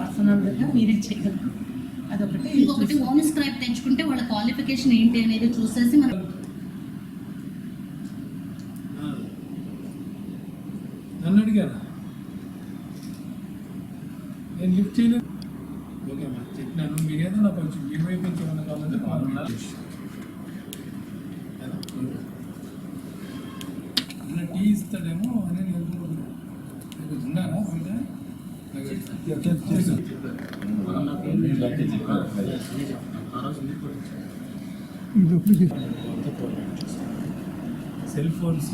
పర్సనల్గా మీరే చేయగలరు. అదొకటి. ఇంకొకటి ఓన్ స్క్రైబ్ తెచ్చుకుంటే వాళ్ళ క్వాలిఫికేషన్ ఏంటి అనేది చూసేసి మనం నన్ను అడిగారా? నేను లిఫ్ట్ చేయలేదు. ఓకే అమ్మా చెప్పినాను. మీరు ఏదైనా కొంచెం మీ వైపు నుంచి ఏమైనా కావాలంటే అన్న టీ ఇస్తాడేమో అని నేను cell phones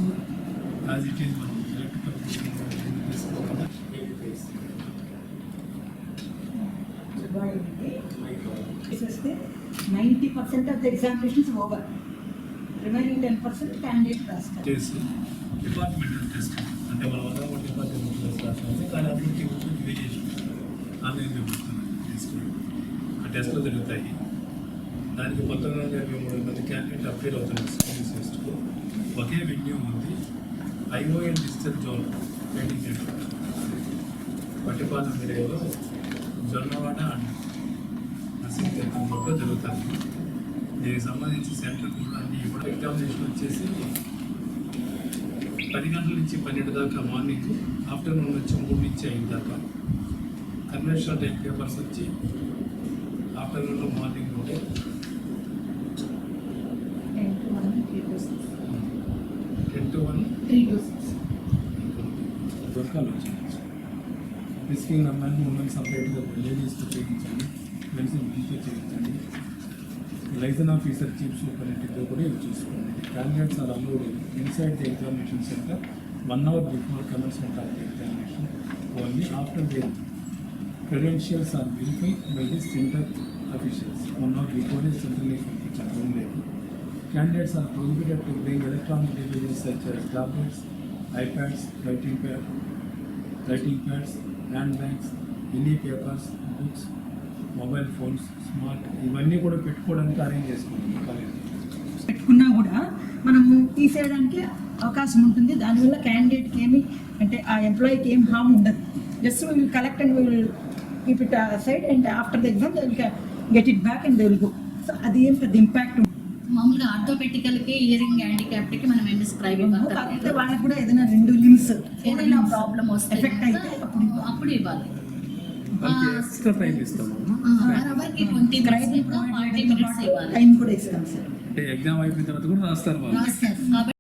as it is మనం electrical ninety percent of the examinations over remaining ten percent candidate రాస్తారు చేసి డిపార్ట్మెంటల్ టెస్ట్ అంటే మన రాస్తుంది కానీ అభివృద్ధి వేరియేషన్ ఆన్లైన్ చూపిస్తున్నాను టెస్ట్ ఆ టెస్ట్లో జరుగుతాయి. దానికి పంతొమ్మిది వందల ఇరవై మూడు మంది క్యాండిడేట్ అప్పీర్ అవుతున్నారు సివిల్ టెస్ట్కు ఒకే వెన్యూ ఉంది. ION digital zone training centre Pattipalem ఏరియాలో జొన్నవాడ అండ్ నర్సింగ్ తెలంగాణలో జరుగుతుంది దీనికి సంబంధించి సెంటర్ కూడా అన్ని కూడా ఎగ్జామినేషన్ వచ్చేసి పది గంటల నుంచి పన్నెండు దాకా మార్నింగ్ ఆఫ్టర్నూన్ నుంచి మూడు నుంచి ఐదు దాకా. కన్వెన్షనల్ టైప్ పేపర్స్ వచ్చి ఆఫ్టర్నూన్లో మార్నింగ్ ఉంటే టెన్ టు వన్ దొరకాలి వచ్చింది. రిస్కింగ్ నెంబర్ని మమ్మల్ని సపరేట్గా లేడీస్తో చేయించండి మెడిసిన్ బిల్తో చేయించండి. లైసెన్ ఆఫీసర్ చీఫ్ సూపరింటెండెంట్ కూడా ఇది చూసుకోండి. Candidates are allowed inside the examination centre. One hour before commencement of the examination. Only after the credentials are verified by the center officials. One hour before is centrally పంపించడం లేదు Candidates are prohibited to bring electronic devices such as tablets, iPads, writing pad, writing pads, handbags, any papers, books, mobile phones smart ఇవన్నీ కూడా పెట్టుకోవడానికి arrange చేసుకుంటాం college పెట్టుకున్నా కూడా మనము తీసేయడానికి అవకాశం ఉంటుంది దానివల్ల క్యాండిడేట్కి ఏమి అంటే ఆ ఎంప్లాయీకి ఏం హామ్ ఉండదు just will collect and will keep it side and after the exam they will get it back and they will go so అది ఏం పెద్ద ఇంపాక్ట్ మామూలుగా ఆర్థోపెటికల్కి ఇయరింగ్ హ్యాండిక్యాప్ట్కి మనం ఏంటి స్క్రైబ్ కాకపోతే వాళ్ళకి కూడా ఏదైనా రెండు లిమ్స్ ఏదైనా ప్రాబ్లం వస్తే ఎఫెక్ట్ అయితే అప్పుడు అప్పుడు ఇవ్వాలి. ఎక్స్ట్రా టైం ఇస్తాము. కూడా ఇస్తాం సార్ ఎగ్జామ్ అయిపోయిన తర్వాత కూడా రాస్తారు.